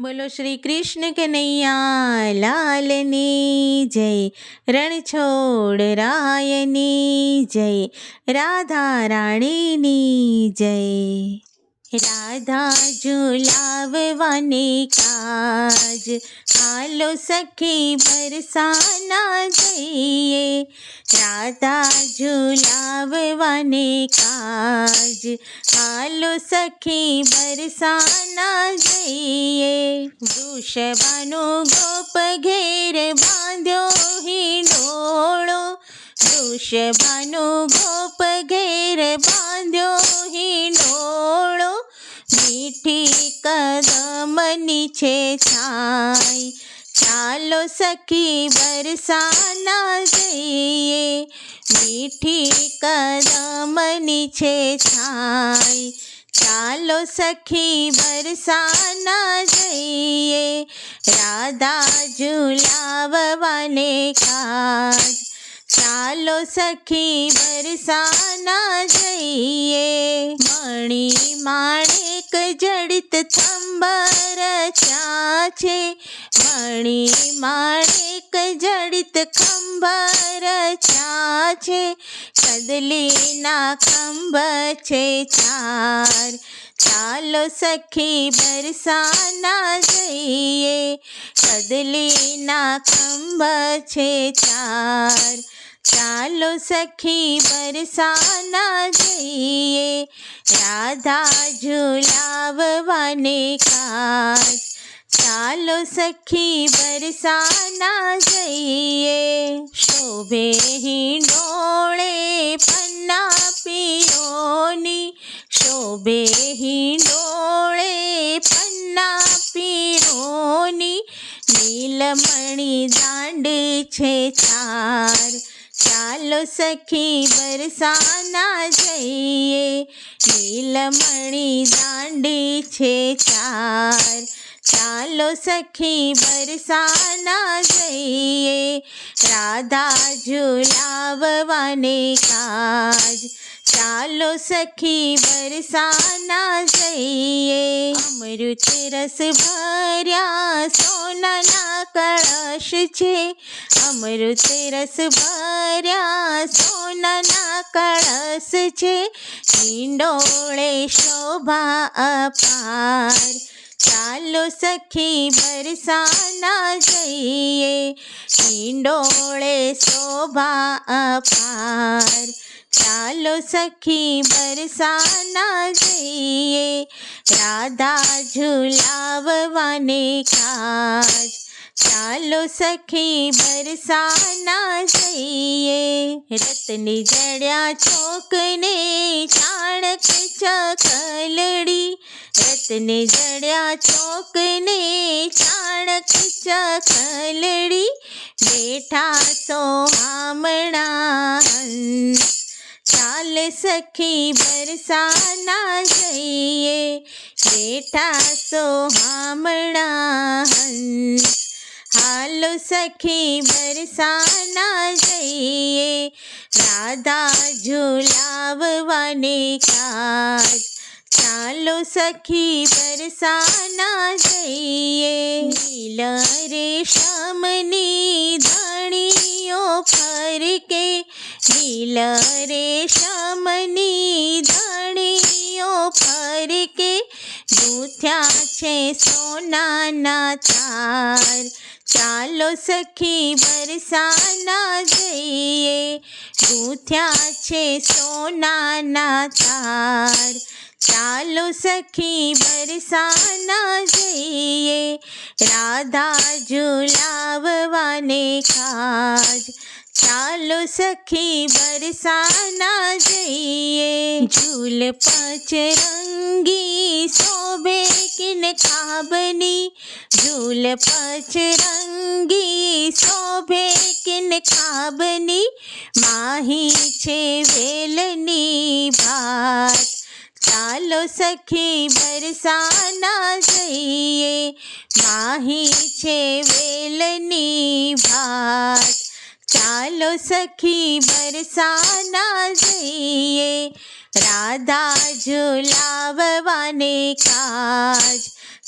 બોલો શ્રી કૃષ્ણ કનૈયા લાલની જય રણછોડ રાયની જય રાધા રાણીની જય. રાધા ઝુલાવવાને કાજ. હાલો સખી બરસાના જઈએ. રાધા ઝુલાવવાને કાજ. હાલો સખી બરસાના જઈએ. વૃષભાનો ગોપ ઘેર બાંધ્યો હિંડોળો. વૃષભાનો ગોપ ઘેર બાંધ્યો હિંડોળો. મીઠી કદમની છે છાઈ ચાલો સખી વરસાના જઈએ. મીઠી કદમની છે છાઈ ચાલો સખી વરસાના જઈએ. રાધા ઝુલાવવાને કાજ. ચાલો સખી બરસાના જઈએ. મણી માણેક જડિત ખંબર ચા છે. મણી માણેક જડિત ખંભર ચા છે. કદલીના ખંભ છે ચાર. ચાલો સખી બરસાના જઈએ. કદલીના ખંભ છે ચાર. ચાલો સખી બરસાના જઈએ, રાધા ઝુલાવવાને કાજ ચાલો સખી બરસાના જઈએ, શોભે હિંડોળે પન્ના પીરોની શોભે હિંડોળે પન્ના પીરોની નીલમણી દાંડ છે ચાર. ચાલો સખી બરસાના જઈએ. નીલમણી દાંડી છે ચાર. ચાલો સખી બરસાના જઈએ. રાધા ઝુલાવવાને કાજ. ચાલો સખી બરસાના જઈએ. અમૃત રસ ભર્યા સોનાના કળશ છે. અમૃત રસ ભર્યા સોનાના કળશ છે. હિંડોળે શોભા અપાર. ચાલો સખી બરસાના જઈએ. હિંડોળે શોભા અપાર. ચાલો સખી બરસાના જઈએ, રાધા ઝુલાવવાને કાજ. ચાલો સખી બરસાના જઈએ રતની જડ્યા ચોકને ચાણક ચકલડી. રતને જડ્યા ચોકને ચાણક ચકલડી. બેઠા સોહામણા હંસ ચાલ સખી બરસાના જઈએ, બેઠા સોહામણા હંસ હાલો સખી બરસાના જઈએ, રાધા ઝુલાવવાને કાજ. ચાલો સખી બરસાના જઈએ નીલ રેશમની ધણીઓ ફરકે નીલ શ્યામની ધણીઓ ફરકે ગૂંથ્યા છે સોનાના તાર ચાલો સખી વરસાના જઈએ ગૂંથ્યા છે સોનાના તાર ચાલો સખી વરસાના જઈએ, રાધા ઝુલાવવાને કાજ ચાલો સખી બરસાના જઈએ. ઝૂલ પચરંગી શોભે કિન ખાબની? ઝૂલ પચરંગી શોભે કિન ખાબની? માહી છે વેલની ભાત. ચાલો સખી બરસાના જઈએ. માહી છે વેલની ભાત. ચાલો સખી બરસાના જઈએ રાધા ઝુલાવવાને કાજ.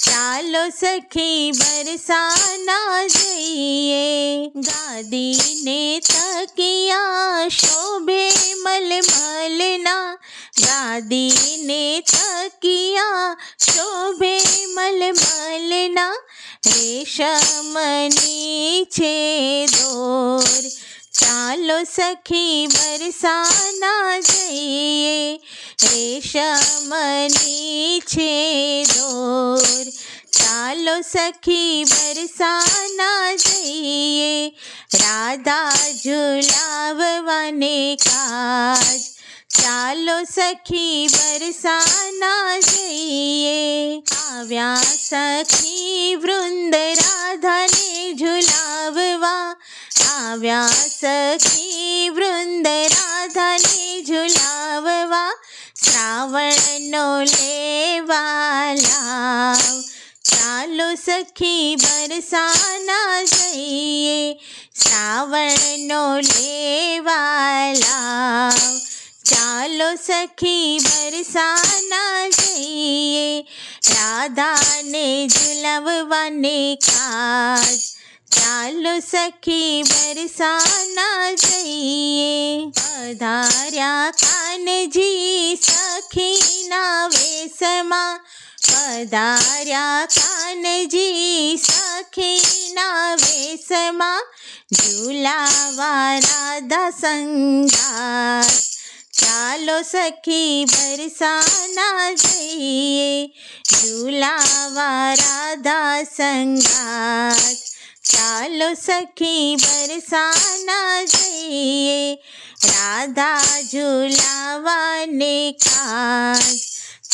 ચાલો સખી બરસાના જઈએ, ગાદીને તકિયા શોભે મલમલના. ગાદીને તકિયા શોભે મલમલના. રેશમની છે દોર. ચાલો સખી બરસાના જઈએ. રેશમની છે દોર. ચાલો સખી બરસાના જઈએ. રાધા ઝુલાવવાને કાજ. ચાલો સખી બરસાના જઈએ. આવ્યા સખી વૃંદ રાધાને ઝુલાવવા. આવ્યા સખી વૃંદ રાધાને ઝુલાવવા. શ્રાવણનો લેવા લાવ ચાલો સખી બરસાના જઈએ. શ્રાવણનો લેવા લાવ ચાલો સખી બરસાના જઈએ. રાધાને ઝુલાવવાને કાજ. ચાલો સખી વરસાના જઈએ. પધાર્યા કાનજી સખીના વેશમાં. પધાર્યા કાનજી સખીના વેશમાં. ઝુલાવા રાધા સંગાર ચાલો સખી બરસાના જઈએ ઝુલાવા રાધા સંગાત ચાલો સખી બરસાના જઈએ રાધા ઝુલાવાને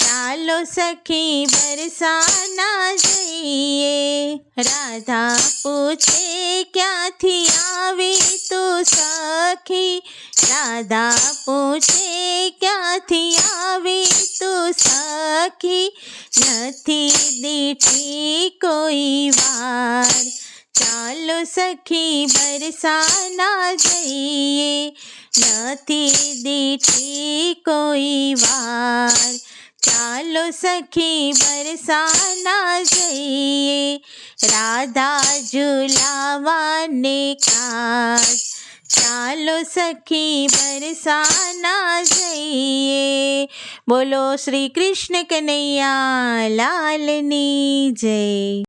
કાજ ચાલો સખી બરસાના જઈએ રાધા પૂછે ક્યાંથી આવી તું સખી રાધા પૂછે ક્યાંથી આવી તું સખી નથી દીઠી કોઈ વાર ચાલો સખી બરસાના જઈએ નથી દીઠી કોઈ વાર ચાલો સખી બરસાના જઈએ, રાધા ઝુલાવાને કાજ ચાલો સખી બરસાના જઈએ, બોલો શ્રી કૃષ્ણ કનૈયા લાલની જય.